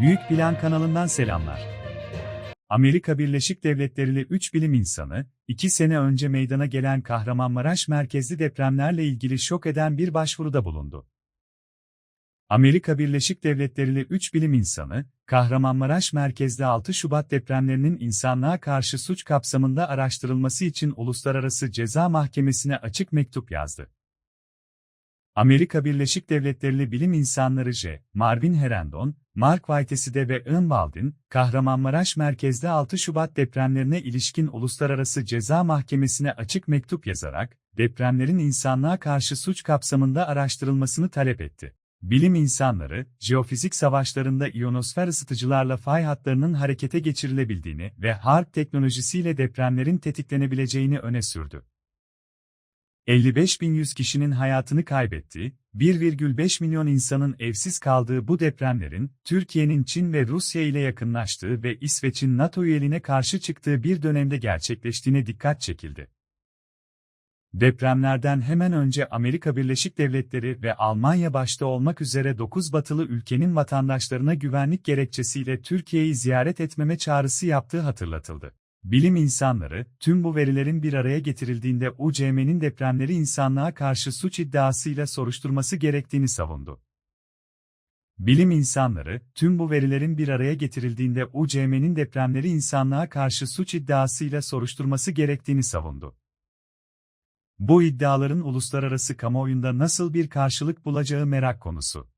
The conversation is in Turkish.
Büyük Plan kanalından selamlar. Amerika Birleşik Devletleri'li 3 bilim insanı, 2 sene önce meydana gelen Kahramanmaraş merkezli depremlerle ilgili şok eden bir başvuruda bulundu. Amerika Birleşik Devletleri'li 3 bilim insanı, Kahramanmaraş merkezli 6 Şubat depremlerinin insanlığa karşı suç kapsamında araştırılması için Uluslararası Ceza Mahkemesi'ne açık mektup yazdı. Amerika Birleşik Devletleri'li bilim insanları J. Marvin Herendon, Mark Whiteside ve Ian Baldwin, Kahramanmaraş merkezli 6 Şubat depremlerine ilişkin Uluslararası Ceza Mahkemesi'ne açık mektup yazarak, depremlerin insanlığa karşı suç kapsamında araştırılmasını talep etti. Bilim insanları, jeofizik savaşlarında iyonosfer ısıtıcılarla fay hatlarının harekete geçirilebildiğini ve HARP teknolojisiyle depremlerin tetiklenebileceğini öne sürdü. 55.100 kişinin hayatını kaybettiği, 1,5 milyon insanın evsiz kaldığı bu depremlerin, Türkiye'nin Çin ve Rusya ile yakınlaştığı ve İsveç'in NATO üyeliğine karşı çıktığı bir dönemde gerçekleştiğine dikkat çekildi. Depremlerden hemen önce Amerika Birleşik Devletleri ve Almanya başta olmak üzere 9 batılı ülkenin vatandaşlarına güvenlik gerekçesiyle Türkiye'yi ziyaret etmeme çağrısı yaptığı hatırlatıldı. Bilim insanları, tüm bu verilerin bir araya getirildiğinde UCM'nin depremleri insanlığa karşı suç iddiasıyla soruşturması gerektiğini savundu. Bilim insanları, tüm bu verilerin bir araya getirildiğinde UCM'nin depremleri insanlığa karşı suç iddiasıyla soruşturması gerektiğini savundu. Bu iddiaların uluslararası kamuoyunda nasıl bir karşılık bulacağı merak konusu.